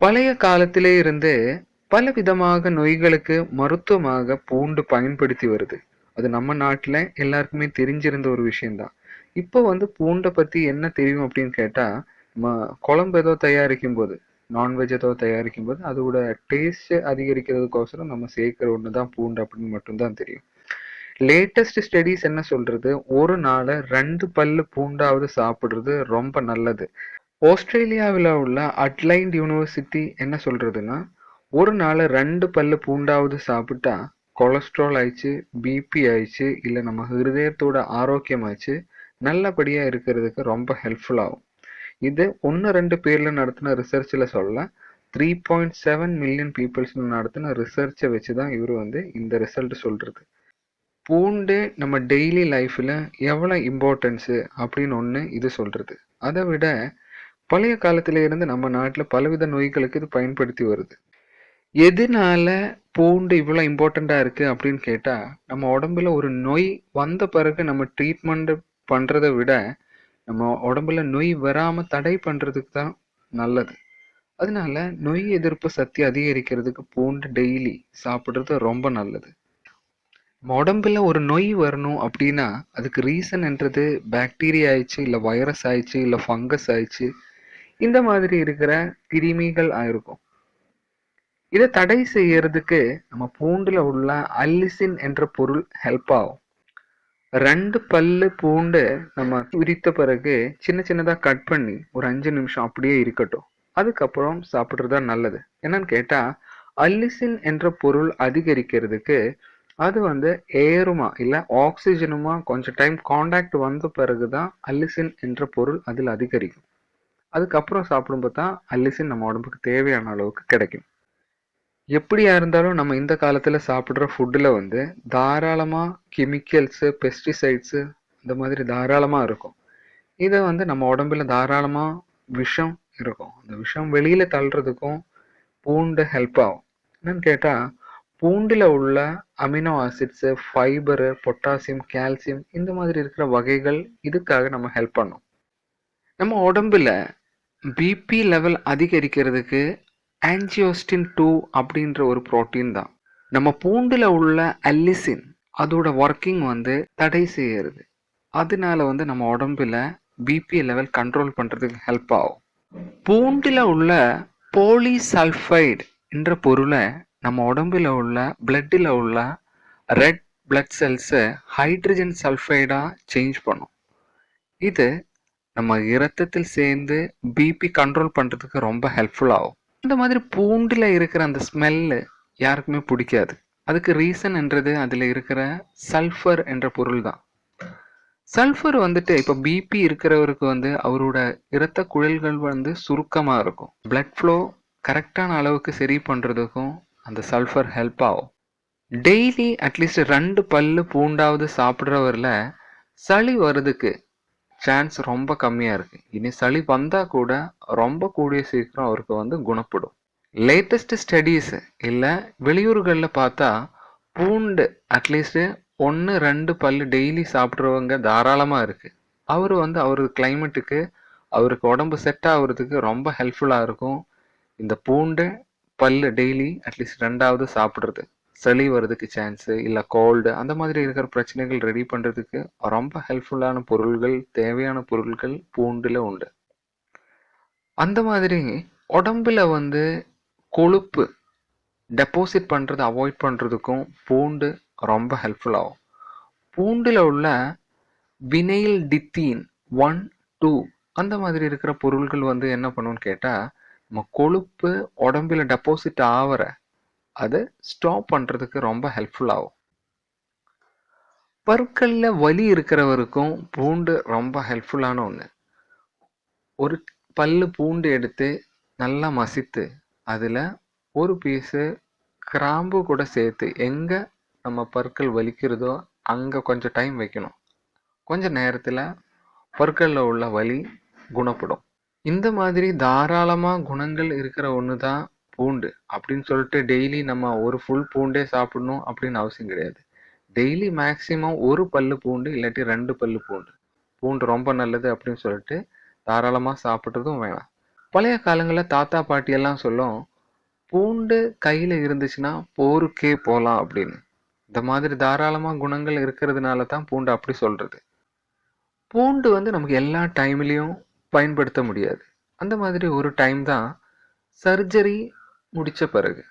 பழைய காலத்திலே இருந்து பல விதமாக நோய்களுக்கு மருத்துவமாக பூண்டு பயன்படுத்தி வருது. அது நம்ம நாட்டில் எல்லாருக்குமே தெரிஞ்சிருந்த ஒரு விஷயம்தான். இப்போ வந்து பூண்டை பற்றி என்ன தெரியும் அப்படின்னு கேட்டால் நம்ம குழம்பு ஏதோ தயாரிக்கும் போது நான்வெஜ் ஏதோ தயாரிக்கும் போது அதோட டேஸ்ட் அதிகரிக்கிறதுக்கோசரம் நம்ம சேர்க்கிற தான் பூண்டு அப்படின்னு மட்டும்தான் தெரியும். லேட்டஸ்ட் ஸ்டடீஸ் என்ன சொல்றது? ஒரு நாளை ரெண்டு பல்லு பூண்டாவது சாப்பிடுறது ரொம்ப நல்லது. ஆஸ்திரேலியாவில் உள்ள அட்லைண்ட் யூனிவர்சிட்டி என்ன சொல்கிறதுன்னா ஒரு நாள் ரெண்டு பல்லு பூண்டாவது சாப்பிட்டா கொலஸ்ட்ரால் ஆயிடுச்சு பிபி ஆயிடுச்சு இல்லை நம்ம ஹிருதயத்தோட ஆரோக்கியம் ஆயிடுச்சு இருக்கிறதுக்கு ரொம்ப ஹெல்ப்ஃபுல் ஆகும். இது ஒன்று ரெண்டு பேரில் நடத்தின ரிசர்ச்சில் சொல்ல three point seven million peoples நடத்தின ரிசர்ச்சை வச்சு தான் இவர் வந்து இந்த ரிசல்ட் சொல்கிறது பூண்டு நம்ம டெய்லி லைஃப்பில் எவ்வளோ இம்பார்ட்டன்ஸு அப்படின்னு ஒன்று இது சொல்கிறது அதை விட பழைய காலத்துல இருந்து நம்ம நாட்டில் பலவித நோய்களுக்கு இது பயன்படுத்தி வருது. எதனால பூண்டு இவ்வளோ இம்பார்ட்டண்ட்டாக இருக்குது அப்படின்னு கேட்டால் நம்ம உடம்புல ஒரு நோய் வந்த பிறகு நம்ம ட்ரீட்மெண்ட் பண்ணுறதை விட நம்ம உடம்புல நோய் வராமல் தடை பண்ணுறதுக்கு தான் நல்லது. அதனால நோய் எதிர்ப்பு சக்தி அதிகரிக்கிறதுக்கு பூண்டு டெய்லி சாப்பிட்றது ரொம்ப நல்லது. நம்ம உடம்புல ஒரு நோய் வரணும் அப்படின்னா அதுக்கு ரீசன் என்றது பாக்டீரியா ஆயிடுச்சு இல்லை வைரஸ் ஆயிடுச்சு இல்லை ஃபங்கஸ் ஆயிடுச்சு இந்த மாதிரி இருக்கிற கிருமிகள் ஆயிருக்கும். இதை தடை செய்யறதுக்கு நம்ம பூண்டுல உள்ள அல்லிசின் என்ற பொருள் ஹெல்ப் ஆகும். ரெண்டு பல்லு பூண்டு நம்ம உரித்த பிறகு சின்ன சின்னதாக கட் பண்ணி ஒரு அஞ்சு நிமிஷம் அப்படியே இருக்கட்டும். அதுக்கப்புறம் சாப்பிட்றதா நல்லது. என்னன்னு கேட்டால் அல்லிசின் என்ற பொருள் அதிகரிக்கிறதுக்கு அது வந்து ஏறுமா இல்லை ஆக்சிஜனுமா கொஞ்சம் டைம் காண்டாக்ட் வந்த பிறகு தான் அல்லிசின் என்ற பொருள் அதில் அதிகரிக்கும். அதுக்கப்புறம் சாப்பிடும்போது தான் அல்லிசின் நம்ம உடம்புக்கு தேவையான அளவுக்கு கிடைக்கும். எப்படியா இருந்தாலும் நம்ம இந்த காலத்தில் சாப்பிட்ற ஃபுட்டில் வந்து தாராளமாக கெமிக்கல்ஸு பெஸ்டிசைட்ஸு இந்த மாதிரி தாராளமாக இருக்கும். இதை வந்து நம்ம உடம்புல தாராளமாக விஷம் இருக்கும். அந்த விஷம் வெளியில் தள்ளுறதுக்கும் பூண்டு ஹெல்ப் ஆகும். என்னன்னு கேட்டால் பூண்டில் உள்ள amino acids fibre potassium calcium இந்த மாதிரி இருக்கிற வகைகள் இதுக்காக நம்ம ஹெல்ப் பண்ணும். நம்ம உடம்புல பிபி லெவல் அதிகரிக்கிறதுக்கு ஆன்ஜியோஸ்டின் டூ அப்படின்ற ஒரு புரோட்டீன் தான். நம்ம பூண்டில் உள்ள அல்லிசின் அதோட ஒர்க்கிங் வந்து தடை செய்யறது. அதனால வந்து நம்ம உடம்புல பிபி லெவல் கண்ட்ரோல் பண்ணுறதுக்கு ஹெல்ப் ஆகும். பூண்டில் உள்ள போலிசல்ஃபைடு என்ற பொருளை நம்ம உடம்புல உள்ள பிளட்டில் உள்ள ரெட் பிளட் செல்ஸை ஹைட்ரஜன் சல்ஃபைடாக சேஞ்ச் பண்ணும். இது நம்ம இரத்தத்தில் சேர்ந்து பிபி கண்ட்ரோல் பண்ணுறதுக்கு ரொம்ப ஹெல்ப்ஃபுல் ஆகும். இந்த மாதிரி பூண்டில் இருக்கிற அந்த ஸ்மெல்லு யாருக்குமே பிடிக்காது. அதுக்கு ரீசன் என்றது அதில் இருக்கிற சல்ஃபர் என்ற பொருள் தான். சல்ஃபர் வந்துட்டு இப்போ பிபி இருக்கிறவருக்கு வந்து அவரோட இரத்த குழல்கள் வந்து சுருக்கமாக இருக்கும். பிளட் ஃப்ளோ கரெக்டான அளவுக்கு சரி பண்ணுறதுக்கும் அந்த சல்ஃபர் ஹெல்ப் ஆகும். டெய்லி அட்லீஸ்ட் ரெண்டு பல்லு பூண்டாவது சாப்பிட்றவரில் சளி வர்றதுக்கு சான்ஸ் ரொம்ப கம்மியாக இருக்கு. இனி சளி வந்தால் கூட ரொம்ப கூடிய சீக்கிரம் அவருக்கு வந்து குணப்படும். லேட்டஸ்ட் ஸ்டடீஸ் இல்லை வெளியூர்களில் பார்த்தா பூண்டு அட்லீஸ்ட் ஒன்று ரெண்டு பல் டெய்லி சாப்பிட்றவங்க தாராளமாக இருக்கு. அவர் வந்து அவர் கிளைமேட்டுக்கு அவருக்கு உடம்பு செட் ஆகுறதுக்கு ரொம்ப ஹெல்ப்ஃபுல்லாக இருக்கும். இந்த பூண்டு பல் டெய்லி அட்லீஸ்ட் ரெண்டாவது சாப்பிட்றது. சளி வர்றதுக்கு சான்ஸு இல்லை கோல்டு அந்த மாதிரி இருக்கிற பிரச்சனைகள் ரெடி பண்ணுறதுக்கு ரொம்ப ஹெல்ப்ஃபுல்லான பொருள்கள் தேவையான பொருட்கள் பூண்டில் உண்டு. அந்த மாதிரி உடம்புல வந்து கொழுப்பு டெபாசிட் பண்ணுறதை அவாய்ட் பண்ணுறதுக்கும் பூண்டு ரொம்ப ஹெல்ப்ஃபுல் ஆகும். பூண்டில் உள்ள வினைல் டித்தீன் ஒன் டூ அந்த மாதிரி இருக்கிற பொருள்கள் வந்து என்ன பண்ணுன்னு கேட்டால் நம்ம கொழுப்பு உடம்புல டெபாசிட் ஆகிற அதை ஸ்டாப் பண்ணுறதுக்கு ரொம்ப ஹெல்ப்ஃபுல் ஆகும். பற்களில் வலி இருக்கிறவருக்கும் பூண்டு ரொம்ப ஹெல்ப்ஃபுல்லான ஒன்று ஒரு பல்லு பூண்டு எடுத்து நல்லா மசித்து அதில் ஒரு பீஸு கிராம்பு கூட சேர்த்து எங்கே நம்ம பற்கள் வலிக்கிறதோ அங்கே கொஞ்சம் டைம் வைக்கணும். கொஞ்சம் நேரத்தில் பற்களில் உள்ள வலி குணப்படும். இந்த மாதிரி தாராளமாக குணங்கள் இருக்கிற ஒன்று தான் பூண்டு அப்படின்னு சொல்லிட்டு டெய்லி நம்ம ஒரு ஃபுல் பூண்டே சாப்பிடணும் அப்படின்னு அவசியம் கிடையாது. டெய்லி மேக்ஸிமம் ஒரு பல்லு பூண்டு இல்லாட்டி ரெண்டு பல்லு பூண்டு. பூண்டு ரொம்ப நல்லது அப்படின்னு சொல்லிட்டு தாராளமாக சாப்பிட்றதும் வேணாம். பழைய காலங்களில் தாத்தா பாட்டியெல்லாம் சொல்லும் பூண்டு கையில் இருந்துச்சுன்னா போருக்கே போகலாம் அப்படின்னு. இந்த மாதிரி தாராளமாக குணங்கள் இருக்கிறதுனால தான் பூண்டு அப்படி சொல்கிறது பூண்டு வந்து நமக்கு எல்லா டைம்லேயும் பயன்படுத்த முடியாது. அந்த மாதிரி ஒரு டைம் தான் சர்ஜரி முடித்த பிறகு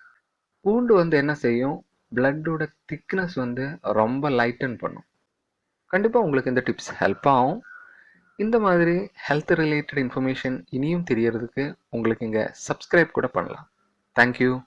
பூண்டு வந்து என்ன செய்யும்? பிளட்டோட திக்னஸ் வந்து ரொம்ப லைட்டன் பண்ணும். கண்டிப்பாக உங்களுக்கு இந்த டிப்ஸ் ஹெல்ப் ஆகும். இந்த மாதிரி ஹெல்த் ரிலேட்டட் இன்ஃபர்மேஷன் இனியும் தெரியறதுக்கு உங்களுக்கு இங்கே சப்ஸ்கிரைப் கூட பண்ணலாம். தேங்க்யூ